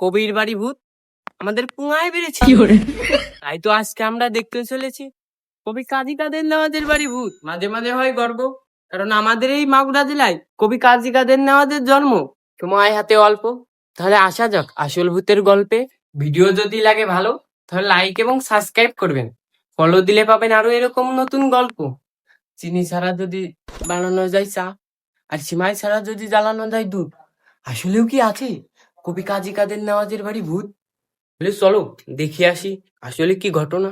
কবির বাড়ি ভূত। আমাদের পুঙায় বেড়েছে। তাই তো আজকে আমরা দেখতে চলেছি। কবি কাজী কাদের নেওয়াজের বাড়ি ভূত। মাঝে মাঝে হয় গর্ব। কারণ আমাদের এই মাগুরা জেলায় কবি কাজী কাদের নেওয়াজের জন্ম সময় হাতে অল্প। তাহলে আসা যাক আসল ভূতের গল্পে। ভিডিও যদি লাগে ভালো তাহলে লাইক এবং সাবস্ক্রাইব করবেন। ফলো দিলে পাবেন আরও এরকম নতুন গল্প। চিনি ছাড়া যদি বানানো যায় চা আর সিমাই ছাড়া যদি জ্বালানো যায় দুধ আসলেও কি আছে? কবি কাজী কাদের নেওয়াজের বাড়ি ভূত। বলে চলো দেখে আসি আসলে কি ঘটনা?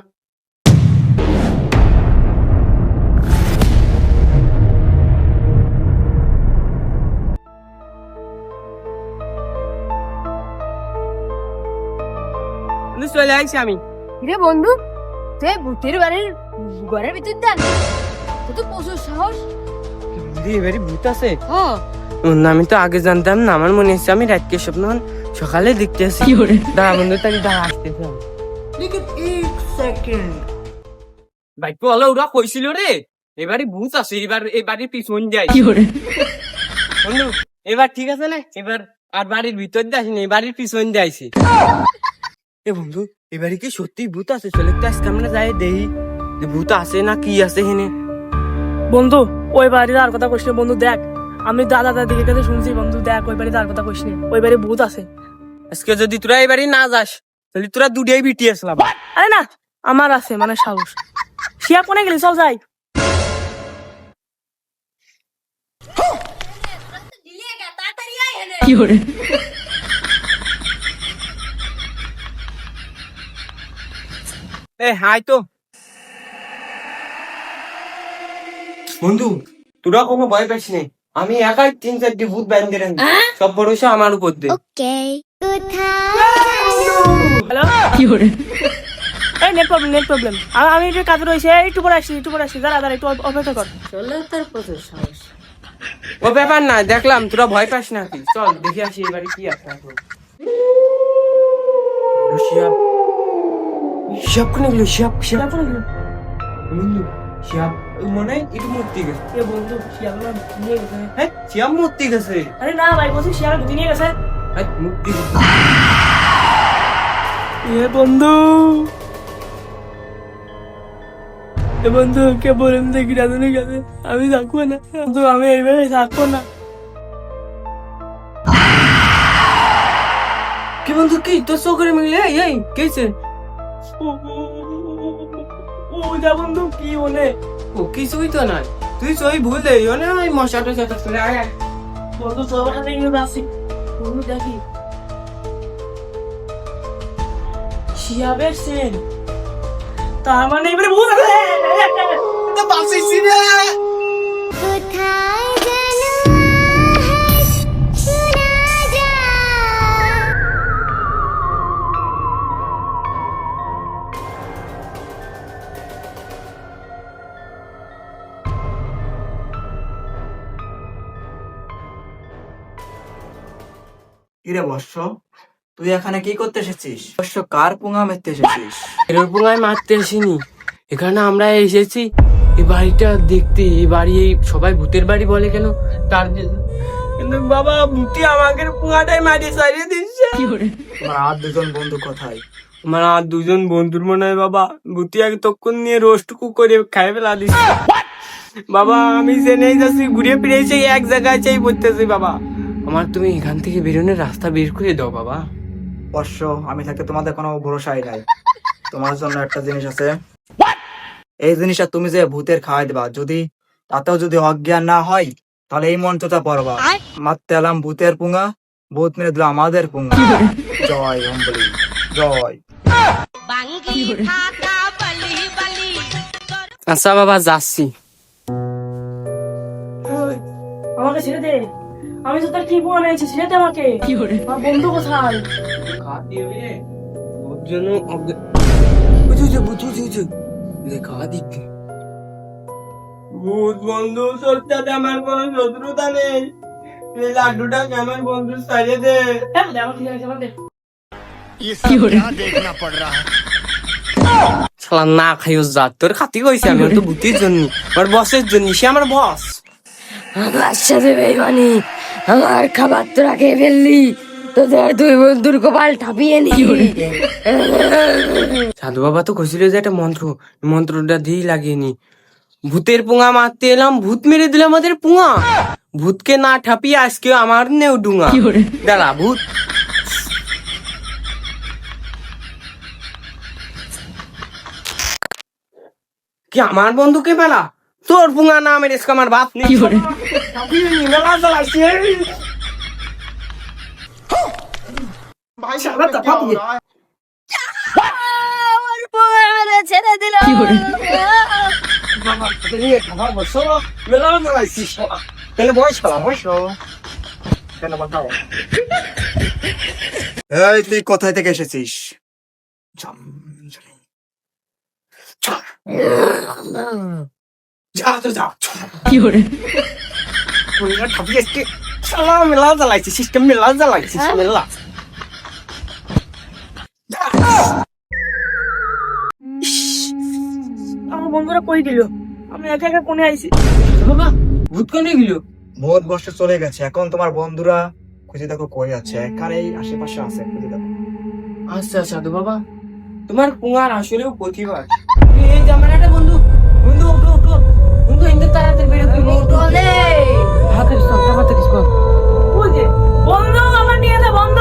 চলে আইছি আমি। রে বন্ধু তুই ভূতের বাড়ির ঘরের ভিতর দেন তো তো প্রচুর সাহস। এবারে ভূত আছে? হ্যাঁ। আমি তো আগে জানতাম না আমার মনে হচ্ছে আমি রাতকে স্বপ্ন সকালে দেখতে আসি। দাঁড়া বন্ধু তাহলে দাঁড়া আসতেছি আমি। ভাই বলো ওরা কইছিল রে এবারে ভূত আছে এবার এবারে পিছন যাই। বন্ধু এবার ঠিক আছে না? এবার আর বাড়ির ভিতর দিয়ে আসিনি এবারের পিছন দিয়ে আইছি এ বন্ধু এবারে কি সত্যি ভূত আছে চলে তো আজকে আমরা যাই দেই ভূত আছে না কি আছে হেনে বন্ধু ওই বাড়ির আর কথা কইস বন্ধু দেখ। আমি দাদা দাদিকে কাছে শুনছি বন্ধু দেখ ওই বাড়িতে আর কথা কইস না। ওই বাড়ি ভূত আছে। আজকে যদি তোরা এবারে না যাস তাহলে তোরা দুটাই বিটি আসলাম আরে না আমার আছে মানে সাহস। শিয়া কোনে গেলি? চল যাই। এ হাই তো। বন্ধু তোরা কোনো ভয় পাস নেই আমি একাই তিন চারটি ভূত ব্যান্ডে রাখি সব ভরসা আমার উপর দে হ্যালো এই নেট প্রবলেম নেট প্রবলেম আমি একটু কাজে রয়েছে একটু পরে আসছি একটু পরে আসছি। দাঁড়া দাঁড়া একটু অপেক্ষা কর। চলে তোর প্রচুর সাহস। ও ব্যাপার না দেখলাম তোরা ভয় পাস না কি চল দেখে আসি এবারে কি আছে এখন। শিয়াব শিয়াব কোনে গেল? শিয়াব শিয়াব কোনে গেল? শিয়াব মনে হয় একটু মূর্তি গেছে এ বন্ধু শিয়া গুলো নিয়ে গেছে হ্যাঁ শিয়াব মূর্তি গেছে আরে না ভাই বলছি শিয়া ধুতি নিয়ে গেছে হ্যাঁ মূর্তি এ বন্ধু এ বন্ধু কে বলেন দেখি রাধুনি গেছে আমি থাকব না বন্ধু আমি এইভাবে থাকব না কি বন্ধু কি তোর চোখের মিলে এই কেছে ও যা বন্ধু কি বলে ও কিছুই তো নাই। তুই সই ভুল দেই না ওই মশা টশা তো চলে আয়। বন্ধু সবার সাথে নিয়ে আসি বন্ধু দেখি। শিয়াবের সেন। তার মানে এবারে ভুল আছে তো কিরে বর্ষ? তুই এখানে কি করতে এসেছিস? বর্ষ কার পুঙা মেরতে এসেছিস? এরকম আমি মারতে আসিনি। এখানে আমরা এসেছি এই বাড়িটা দেখতে। এই বাড়ি এই সবাই ভূতের বাড়ি বলে কেন? তার কিন্তু বাবা ভূতি আমাকে পুয়াটাই মাটি সারিয়ে দিচ্ছে। আমার আর দুজন বন্ধু কোথায়? আমার আর দুজন বন্ধুর মনে হয় বাবা ভূতি এক তখন নিয়ে রোস্টকু করে খাই ফেলা দিচ্ছে। বাবা আমি জেনেই যাচ্ছি ঘুরে ফিরে সেই এক জায়গায় চাই পড়তেছি বাবা। আমার তুমি এখান থেকে বেরোনোর রাস্তা বের করে দাও বাবা। বর্ষ আমি থাকতে তোমাদের কোনো ভরসাই নাই। তোমার জন্য একটা জিনিস আছে। এই জিনিসটা তুমি যে ভূতের খাওয়াই দেবা যদি তাতেও যদি অজ্ঞান না হয় তাহলে এই মন্ত্রটা পড়বা। মারতে এলাম ভূতের পুঙা ভূত মেরে দিল আমাদের পুঙা জয় অম্বলি জয়। আচ্ছা বাবা যাচ্ছি। আমাকে ছেড়ে দে। আমি তো তোর কি বোন এনেছি ছেড়ে দে আমাকে। আমার বন্ধু কোথায়? ওর জন্য অজ্ঞা- বুঝেছ, বুঝেছ, বুঝেছ। দিকে ভূত বন্ধু তোর সাথে আমার কোনো শত্রুতা নেই। এই লাড্ডুটাকে আমার বন্ধু সারিয়ে দে। হ্যাঁ, দে, আমাকে ছেড়ে দে, আমাকে দে। শালা না খাইও যা তোর খাতি কইছে আমি তো ভূতির জন্য আমার বসের জন্য সে আমার বস আমার সাথে বেমানি আমার খাবার তোরা খেয়ে ফেললি তোদের দুই বন্ধুর কপাল ঠাপিয়ে নি সাধু বাবা তো খুশিল যে একটা মন্ত্র মন্ত্রটা দিয়েই লাগিয়ে নি। ভূতের পুঙা মারতে এলাম ভূত মেরে দিল আমাদের পুঙা। ভূতকে না ঠাপিয়ে আজকে আমার নেও ডুঙা। দাঁড়া ভূত। কি আমার বন্ধুকে মেলা? তোর পুঙা না মেরে আমার বাপ নেই। ছেড়ে দিল। মেলা জ্বালাইছিস তাহলে বয়স এই তুই কোথায় থেকে এসেছিস। যা তো যা মেলা ঠাপিয়ে আজকে শালা মেলা জ্বালাইছিস সিস্টেম মেলা জ্বালাইছিস মেলা আমার বন্ধুরা কই দিল আমি একা একা কোনে আইছি বাবা ভূত কোনে গেল বহুত বর্ষ চলে গেছে এখন তোমার বন্ধুরা খুঁজে দেখো কই আছে এখানেই আশেপাশে আছে খুঁজে দেখো আচ্ছা সাধু বাবা তোমার কুমার আসলেও প্রতিভা আছে। এই যে আমার একটা বন্ধু বন্ধু ওঠো ওঠো বন্ধু ইন্দু বন্ধু হাতে দিস হাতে যে বন্ধু আমার নিয়ে যা বন্ধু।